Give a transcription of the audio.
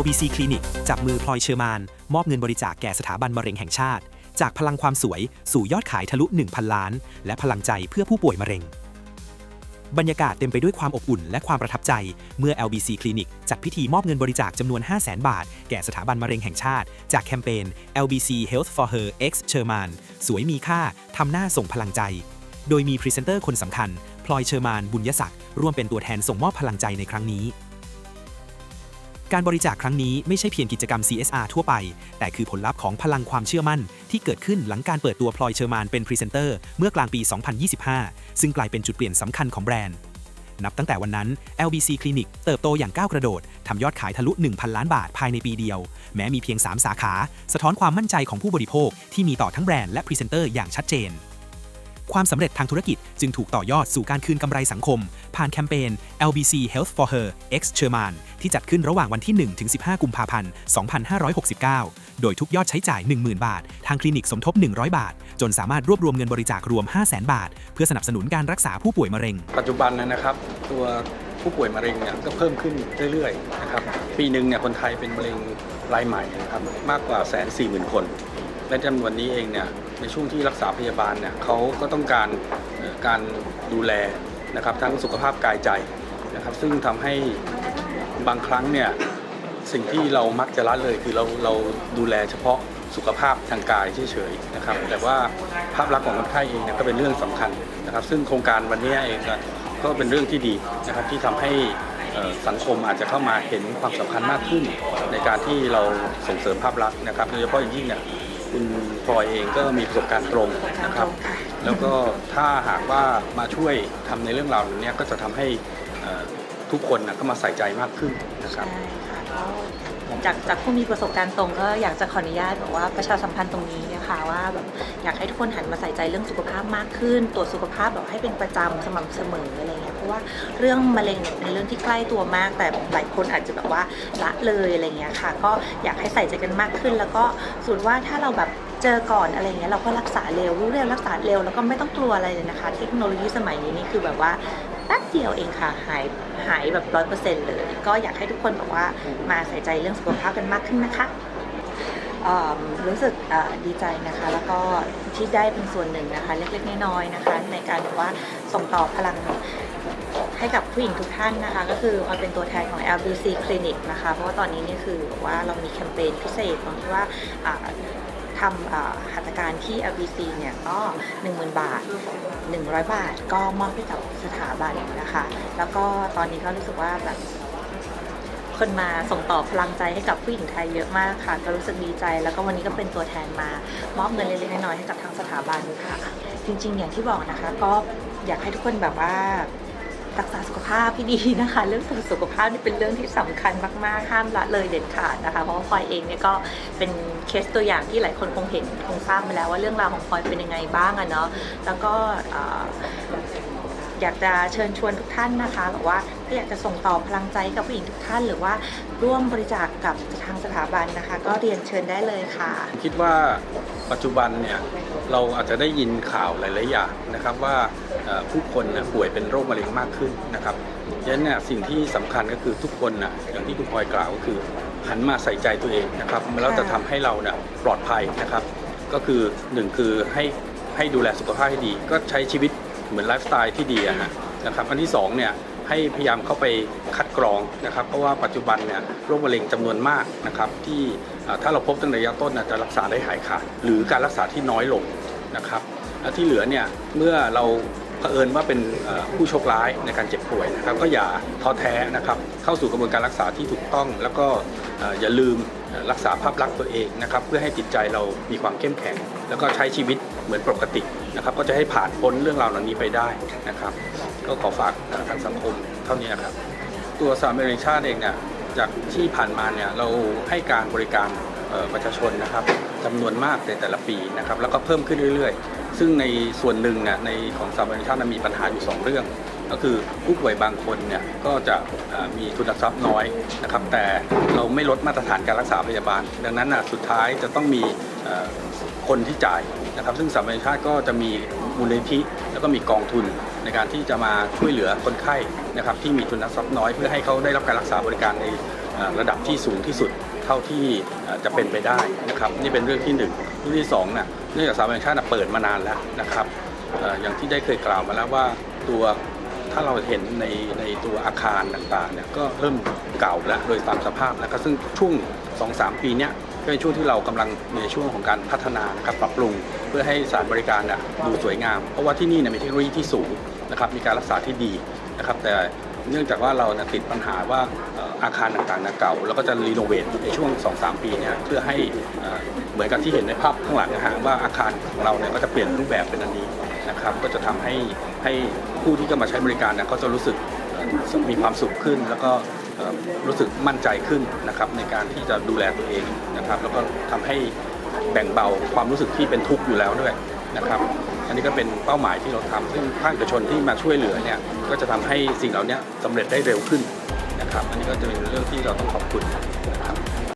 LBC คลินิกจับมือพลอยเชอร์มาน มอบเงินบริจาคแก่สถาบันมะเร็งแห่งชาติ จากพลังความสวยสู่ยอดขายทะลุ 1,000 ล้าน และพลังใจเพื่อผู้ป่วยมะเร็ง บรรยากาศเต็มไปด้วยความอบอุ่น และความประทับใจ เมื่อ LBC คลินิกจัดพิธีมอบเงินบริจาคจำนวน 500,000 บาท แก่สถาบันมะเร็งแห่งชาติ จากแคมเปญ LBC Health for Her X Sherman สวยมีค่าทำหน้าส่งพลังใจ โดยมีพรีเซนเตอร์คนสำคัญพลอยเชอร์มานบุญยศักดิ์ร่วมเป็นตัวแทนส่งมอบพลังใจในครั้งนี้ การบริจาคครั้งนี้ไม่ใช่เพียงกิจกรรม CSR ทั่วไป แต่คือผลลัพธ์ของพลังความเชื่อมั่น ที่เกิดขึ้นหลังการเปิดตัวพลอยเชอร์มานเป็นพรีเซนเตอร์เมื่อกลางปี 2025 ซึ่งกลายเป็นจุดเปลี่ยนสำคัญของแบรนด์ นับตั้งแต่วันนั้น LBC คลินิกเติบโตอย่างก้าวกระโดด ทำยอดขายทะลุ 1,000 ล้านบาทภายในปีเดียว แม้มีเพียง 3 สาขา สะท้อนความมั่นใจของผู้บริโภคที่มีต่อทั้งแบรนด์และพรีเซนเตอร์อย่างชัดเจน ความสำเร็จทางธุรกิจจึงถูกต่อยอดสู่การคืนกำไรสังคม ผ่านแคมเปญ LBC Health for Her X Sherman ที่จัดขึ้นระหว่างวันที่ 1 ถึง 15 กุมภาพันธ์ 2569 โดยทุกยอดใช้จ่าย 10,000 บาท ทางคลินิกสมทบ 100 บาท จนสามารถรวบรวมเงินบริจาครวม 500,000 บาท เพื่อสนับสนุนการรักษาผู้ป่วยมะเร็ง ปัจจุบันนะครับตัวผู้ป่วยมะเร็งเนี่ยก็เพิ่มขึ้นเรื่อยๆนะครับปีหนึ่งเนี่ยคนไทยเป็นมะเร็งรายใหม่นะครับมากกว่าแสนสี่หมื่นคน และจำนวนนี้เองเนี่ยในช่วงที่รักษาพยาบาลเนี่ยเขาก็ต้องการการดูแลนะครับทั้งสุขภาพกายใจนะครับซึ่งทำให้บางครั้งเนี่ยสิ่งที่เรามักจะละเลยคือเราเราดูแลเฉพาะสุขภาพทางกายเฉยๆนะครับแต่ว่าภาพลักษณ์ของคนไข้เองเนี่ยก็เป็นเรื่องสำคัญนะครับซึ่งโครงการวันนี้เองก็เป็นเรื่องที่ดีนะครับที่ทำให้สังคมอาจจะเข้ามาเห็นความสำคัญมากขึ้น ในการที่เราส่งเสริมภาพลักษณ์นะครับโดยเฉพาะอย่างยิ่งเนี่ย คุณพลอยเองก็มีประสบการณ์ตรงนะครับ แล้วก็ถ้าหากว่ามาช่วยทำในเรื่องราวนี้ก็จะทำให้ทุกคนนะก็มาใส่ใจมากขึ้นนะครับจากจากผู้มีประสบการณ์ตรงก็อยากจะขออนุญาตแบบว่าประชาสัมพันธ์ตรงนี้นะคะว่าแบบอยากให้ทุกคนหันมาใส่ใจเรื่องสุขภาพมากขึ้น ตรวจสุขภาพแบบให้เป็นประจำสม่ำเสมออะไรเงี้ย ราะว่าเรื่องมะเร็งเนี่ยเป็นเรื่องที่ใกล้ตัวมาก แต่หลายคนอาจจะแบบว่าละเลยอะไรเงี้ยค่ะ ก็อยากให้ใส่ใจกันมากขึ้น แล้วก็สูตรว่าถ้าเราแบบเจอก่อนอะไรเงี้ยเราก็รักษาเร็วรู้เร็วรักษาเร็วแล้วก็ไม่ต้องกลัวอะไรเลยนะคะ เทคโนโลยีสมัยนี้นี่คือแบบว่าแป๊บเดียวเองค่ะหายหายแบบร้อยเปอร์เซ็นต์เลย ก็อยากให้ทุกคนแบบว่ามาใส่ใจเรื่องสุขภาพกันมากขึ้นนะคะ อิ่มรู้สึกอ่อดีใจนะคะ แล้วก็ที่ได้เป็นส่วนหนึ่งนะคะ เล็กๆน้อยๆนะคะ ในการแบบว่าส่งต่อพลังให้กับผู้หญิงทุกท่านนะคะ ก็คือมาเป็นตัวแทนของ LBC Clinic นะคะ เพราะว่าตอนนี้เนี่ยคือว่าเรามีแคมเปญพิเศษตรงที่ว่าทำอ่าหัตถการที่ LBC เนี่ยก็ 10,000 บาท 100 บาท ก็มอบให้กับสถาบันนะคะ แล้วก็ตอนนี้ก็รู้สึกว่าแบบ คนมาส่งต่อพลังใจให้กับผู้หญิงไทยเยอะมากค่ะ ก็รู้สึกดีใจ แล้วก็วันนี้ก็เป็นตัวแทนมามอบเงินเล็กๆน้อยๆให้กับทางสถาบันค่ะ จริง ๆ อย่างที่บอกนะคะ ก็อยากให้ทุกคนแบบว่ารักษาสุขภาพที่ดีนะคะ เรื่องสุขภาพนี่เป็นเรื่องที่สำคัญมากๆห้ามละเลยเด็ดขาดนะคะ เพราะว่าพลอยเองเนี่ยก็เป็นเคสตัวอย่างที่หลายคนคงเห็นคงทราบมาแล้วว่าเรื่องราวของพลอยเป็นยังไงบ้างอะเนาะแล้วก็ อยากจะเชิญชวนทุกท่านนะคะแบบว่าถ้าอยากจะส่งต่อพลังใจให้กับผู้หญิงทุกท่าน หรือว่าร่วมบริจาคกับทางสถาบันนะคะ ก็เรียนเชิญได้เลยค่ะ คิดว่าปัจจุบันเนี่ยเราอาจจะได้ยินข่าวหลาย ๆ อย่างนะครับว่าผู้คนนะป่วยเป็นโรคมะเร็งมากขึ้นนะครับดังนั้นเนี่ยสิ่งที่สำคัญก็คือทุกคนนะอย่างที่คุณพลอยกล่าวก็คือหันมาใส่ใจตัวเองนะครับแล้วจะทำให้เราเนี่ยปลอดภัยนะครับ ก็คือหนึ่งคือให้ให้ดูแลสุขภาพให้ดี ก็ใช้ชีวิต เหมือนไลฟ์สไตล์ที่ดีอะฮะนะครับอันที่สองเนี่ยให้พยายามเข้าไปคัดกรองนะครับ เพราะว่าปัจจุบันเนี่ยโรคมะเร็งจำนวนมากนะครับ ที่ถ้าเราพบตั้งแต่ระยะต้นจะรักษาได้หายขาดหรือการรักษาที่น้อยลงนะครับและที่เหลือเนี่ยเมื่อเรา เผอิญว่าเป็นผู้โชคร้ายในการเจ็บป่วยนะครับก็อย่าท้อแท้นะครับเข้าสู่กระบวนการรักษาที่ถูกต้อง แล้วก็อย่าลืมรักษาภาพลักษณ์ตัวเองนะครับเพื่อให้จิตใจเรามีความเข้มแข็ง แล้วก็ใช้ชีวิตเหมือนปกตินะครับก็จะให้ผ่านพ้นเรื่องราวเหล่านี้ไปได้นะครับก็ขอฝากทางสังคมเท่านี้ครับตัวสามเณรชาติเองเนี่ยจากที่ผ่านมาเนี่ยเราให้การบริการประชาชนนะครับจำนวนมากในแต่ละปีนะครับแล้วก็เพิ่มขึ้นเรื่อยๆ ซึ่งในส่วนหนึ่งเนี่ยในของสามเณรชาติมีปัญหาอยู่ 2 เรื่อง ก็คือผู้ป่วยบางคนเนี่ยก็จะมีทุนทรัพย์น้อยนะครับแต่เราไม่ลดมาตรฐานการรักษาพยาบาล ดังนั้นน่ะสุดท้ายจะต้องมีคนที่จ่ายนะครับซึ่งสามเณรชาติก็จะมีมูลนิธิแล้วก็มีกองทุนในการที่จะมาช่วยเหลือคนไข้นะครับที่มีทุนทรัพย์น้อยเพื่อให้เขาได้รับการรักษาบริการในระดับที่สูงที่สุดเท่าที่จะเป็นไปได้นะครับนี่เป็นเรื่องที่หนึ่งเรื่องที่สองเนี่ย เนื่องจากสถาบันแห่งชาติน่ะเปิดมานานแล้วนะครับอย่างที่ได้เคยกล่าวมาแล้วว่าตัวถ้าเราเห็นในในตัวอาคารต่างๆเนี่ยก็เริ่มเก่าแล้วโดยตามสภาพนะครับซึ่งช่วง 2-3 ปีเนี้ยก็เป็นช่วงที่เรากำลังในช่วงของการพัฒนานะครับปรับปรุง เพื่อให้สถารบริการน่ะดูสวยงาม เพราะว่าที่นี่เนี่ยมีเทคโนโลยีที่สูงนะครับมีการรักษาที่ดีนะครับแต่ เนื่องจากว่าเราติดปัญหาว่าอาคารต่างๆเก่าแล้วก็จะรีโนเวทในช่วง 2-3 ปีเนี่ยเพื่อให้เหมือนกับที่เห็นในภาพข้างหลังนะฮะว่าอาคารของเราเนี่ยก็จะเปลี่ยนรูปแบบเป็นอันนี้นะครับก็จะทำให้ให้ผู้ที่จะมาใช้บริการเนี่ยเขาจะรู้สึกมีความสุขขึ้น แล้วก็รู้สึกมั่นใจขึ้นนะครับในการที่จะดูแลตัวเองนะครับ แล้วก็ทำให้แบ่งเบาความรู้สึกที่เป็นทุกข์อยู่แล้วด้วยนะครับ อันนี้ก็เป็นเป้าหมายที่เราทำซึ่งภาคเอกชนที่มาช่วยเหลือเนี่ยก็จะทำให้สิ่งเหล่านี้สำเร็จได้เร็วขึ้นนะครับ อันนี้ก็จะเป็นเรื่องที่เราต้องขอบคุณนะครับ